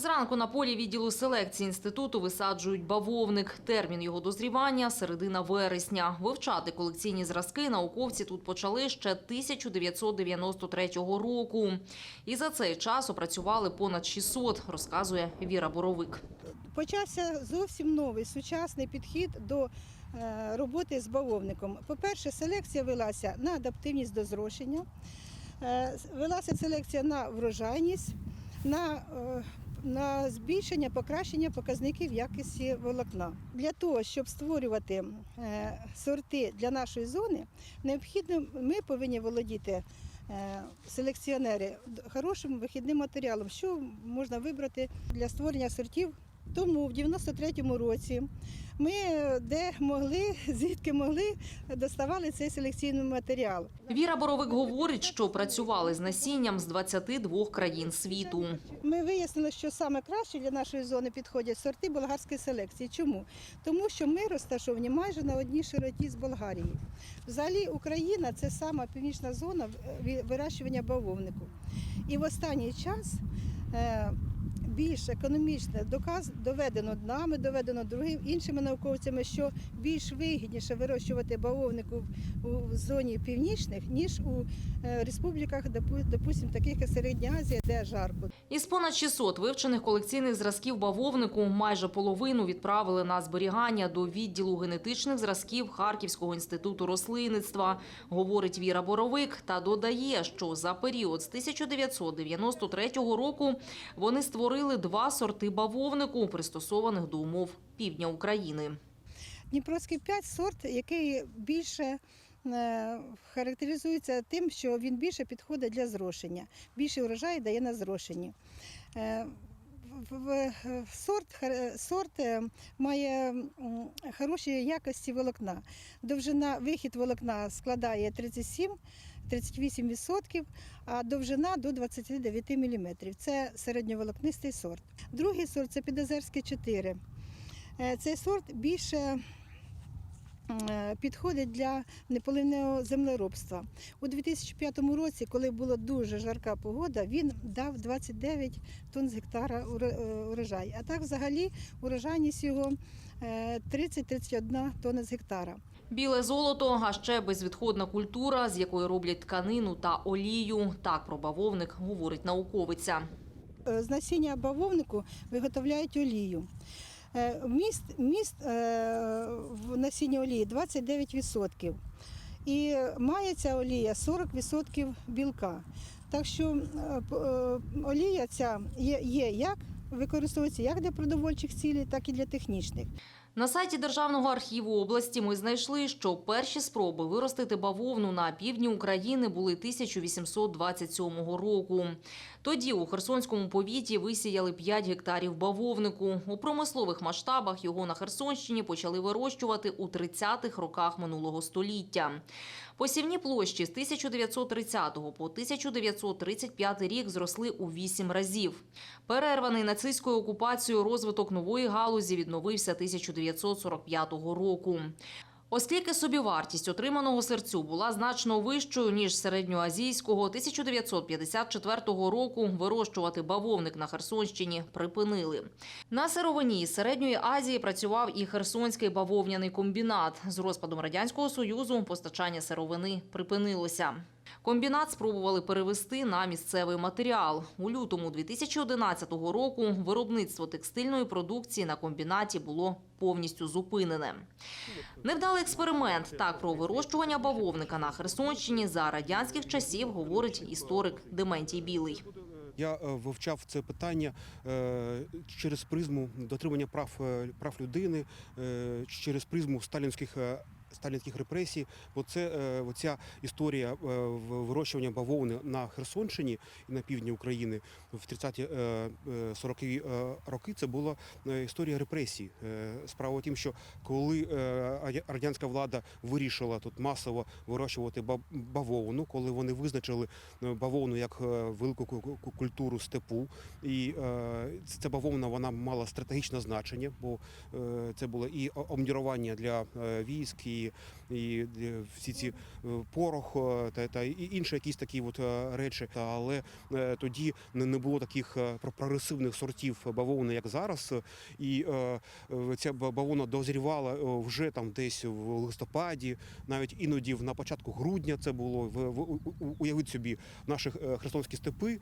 Зранку на полі відділу селекції інституту висаджують бавовник. Термін його дозрівання – середина вересня. Вивчати колекційні зразки науковці тут почали ще 1993 року. І за цей час опрацювали понад 600, розказує Віра Боровик. Почався зовсім новий сучасний підхід до е, роботи з бавовником. По-перше, селекція велася на адаптивність до зрошення, е, велася селекція на врожайність, на, е, на збільшення, покращення показників якості волокна. Для того, щоб створювати е, сорти для нашої зони, необхідно ми повинні володіти. е, Селекціонери хорошим вихідним матеріалом, що можна вибрати для створення сортів тому в 93-му році ми де могли, звідки могли, доставали цей селекційний матеріал. Віра Боровик говорить, що працювали з насінням з 22 країн світу. Ми вияснили, що саме краще для нашої зони підходять сорти болгарської селекції. Чому? Тому що ми розташовані майже на одній широті з Болгарією. Взагалі Україна це сама північна зона вирощування бавовнику. І в останній час е, більш економічно доказ доведено нами, доведено другим іншими науковцями, що більш вигідніше вирощувати бавовнику у зоні північних, ніж у е, республіках, допу- допустим, таких як Середня Азія, де жарко. Із понад 600 вивчених колекційних зразків бавовнику майже половину відправили на зберігання до відділу генетичних зразків Харківського інституту рослинництва, говорить Віра Боровик та додає, що за період з 1993 року вони створили два сорти бавовнику, пристосованих до умов півдня України. Дніпровський 5 сорт, який більше е, характеризується тим, що він більше підходить для зрошення. Більше врожаю дає на зрошенні. В- Сорт, сорт е, має хороші якості волокна. Довжина, вихід волокна складає 37-38%, а довжина до 29 мм. Це середньоволокнистий сорт. Другий сорт це підозерський 4. Е, Цей сорт більше підходить для неполивного землеробства. У 2005 році, коли була дуже жарка погода, він дав 29 тонн з гектара е, урожай. А так взагалі урожайність його е, 30-31 тонни з гектара. Біле золото, а ще безвідходна культура, з якої роблять тканину та олію. Так про бавовник говорить науковиця. Е, З насіння бавовнику виготовляють олію. Е, Вміст, вміст е, в насінні олії 29%. І має ця олія 40% білка. Так що е, олія ця є, є як використовується як для продовольчих цілей, так і для технічних. На сайті Державного архіву області ми знайшли, що перші спроби виростити бавовну на півдні України були 1827 року. Тоді у Херсонському повіті висіяли 5 гектарів бавовнику. У промислових масштабах його на Херсонщині почали вирощувати у 30-х роках минулого століття. Посівні площі з 1930 по 1935 рік зросли у 8 разів. Перерваний нацистською окупацією розвиток нової галузі відновився 1945 року. Оскільки собівартість отриманого серцю була значно вищою, ніж середньоазійського, 1954 року вирощувати бавовник на Херсонщині припинили. На сировині з Середньої Азії працював і Херсонський бавовняний комбінат. З розпадом Радянського Союзу постачання сировини припинилося. Комбінат спробували перевести на місцевий матеріал. У лютому 2011 року виробництво текстильної продукції на комбінаті було повністю зупинене. Невдалий експеримент. Так про вирощування бавовника на Херсонщині за радянських часів говорить історик Дементій Білий. Я е, вивчав це питання е, через призму дотримання прав, е, прав людини, через призму сталінських. Сталінських репресій, бо це е, оця історія е, вирощування бавовни на Херсонщині і на півдні України в 30-ті е, е, 40-ті роки. Це була історія репресій. Справа в тім, що коли радянська влада вирішила тут масово вирощувати ба- бавовну, коли вони визначили бавовну як велику ку- ку- культуру степу, і ця бавовна вона мала стратегічне значення, бо це було і о- обмірування для військ, і і, всі ці е, порох е, та, та і інші якісь такі от е, речі. Але тоді не, було таких прогресивних сортів бавовни, як зараз. І ця ба- бавовна дозрівала вже там десь в листопаді, навіть іноді на початку грудня це було. В, уявіть собі, наші херсонські степи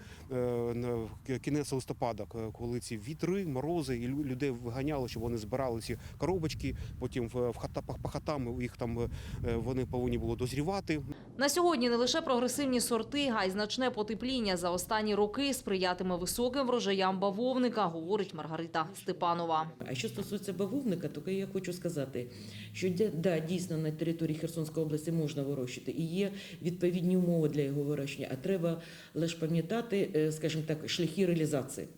кінець листопада, коли ці вітри, морози, і людей виганяли, щоб вони збирали ці коробочки, потім в, хата, по хатам їх там е, вони повинні було дозрівати. На сьогодні не лише прогресивні сорти, а й значне потепління за останні роки сприятиме високим врожаям бавовника, говорить Маргарита Степанова. А що стосується бавовника, то я хочу сказати, що да, дійсно на території Херсонської області можна вирощувати і є відповідні умови для його вирощення. А треба лише пам'ятати, е, скажімо так, шляхи реалізації.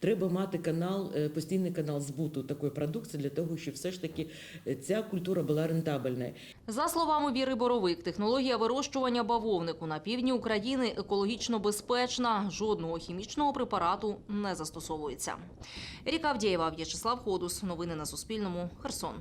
Треба мати канал, е, постійний канал збуту такої продукції для того, щоб все ж таки е, ця культура була рентабельною. За словами Віри Боровик, технологія вирощування бавовнику на півдні України екологічно безпечна. Жодного хімічного препарату не застосовується. Ріка Авдєєва, В'ячеслав Ходус. Новини на Суспільному. Херсон.